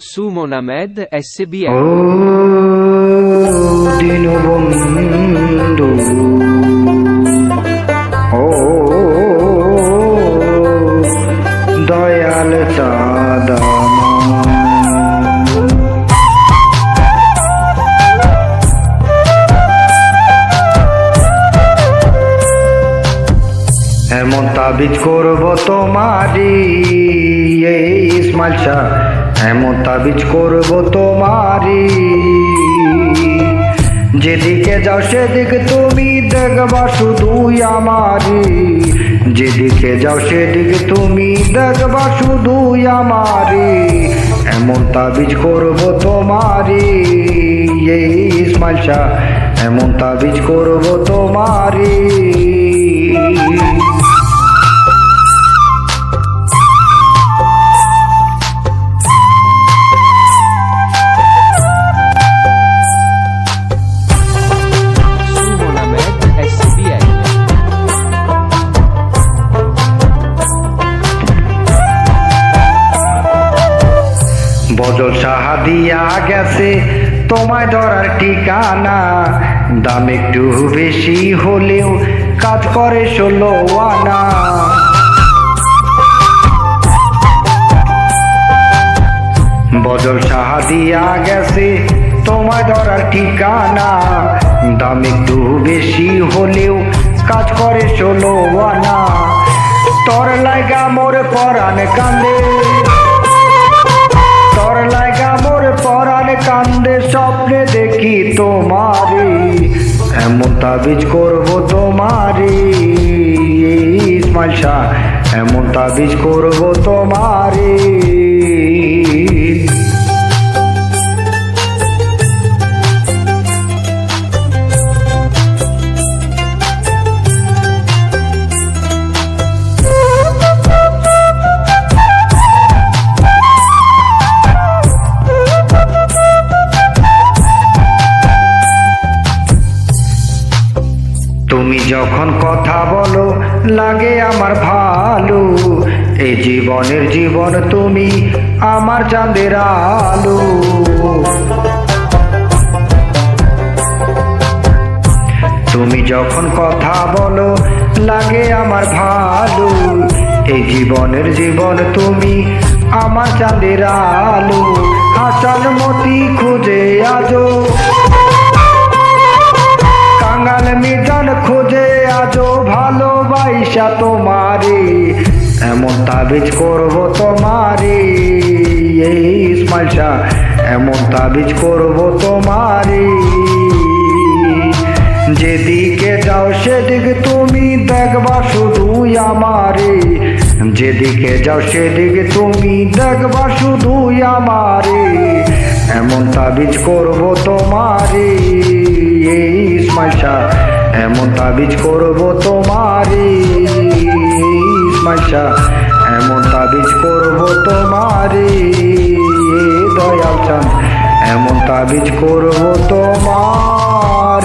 Sumo Named ও SBL Dinabandhu ও এমন তাবিজ করব তোমারি এই ইসমাইল শাহ এমন তাবিজ করব তোমারি যেদিকে যাও সেদিকে তুমি দেখবা শুধুই আমারি যেদিকে যাও সেদিকে তুমি দেখবা শুধুই আমারি এমন তাবিজ করব তোমারি এই ইসমাইল শাহ এমন তাবিজ করব তোমারি বজল সাহা দিয়া গেছে, তোমায় ধরার ঠিকানা। দাম একটু বেশি হলেও কাজ করে ষোলো আনা। বজল সাহা দিয়া গেছে, তোমায় ধরার ঠিকানা। দাম একটু বেশি হলেও কাজ করে ষোলো আনা। তোর লাগা মোর পরাণ কান্দে কান্দে স্বপ্নে দেখি তোমারি এমন তাবিজ করব তোমারি। ইসমাইল শাহ এমন তাবিজ করব তোমারে। তুমি যখন কথা বলো, লাগে আমার ভালো। এই জীবনের জীবন তুমি আমার চাঁদের আলো। তুমি যখন কথা বলো, লাগে আমার ভালো। এই জীবনের জীবন তুমি আমার চাঁদের আলো। হাসান মতি খুঁজে আজো। ভালোবাসা তোমারে, এমন তাবিজ করব তোমারে, এই ইসমাইল এমন তাবিজ করব তোমারে। যেদিকে যাও সেদিকে তুমি দেখবা শুধুই আমারে। যেদিকে যাও সেদিকে তুমি দেখবা শুধুই আমারে। এমন তাবিজ করব তোমারে, এই ইসমাইল এমন তাবিজ করব শাহ এমন তাবিজ করব তোমারে দয়াল চান। এমন তাবিজ করব তোমার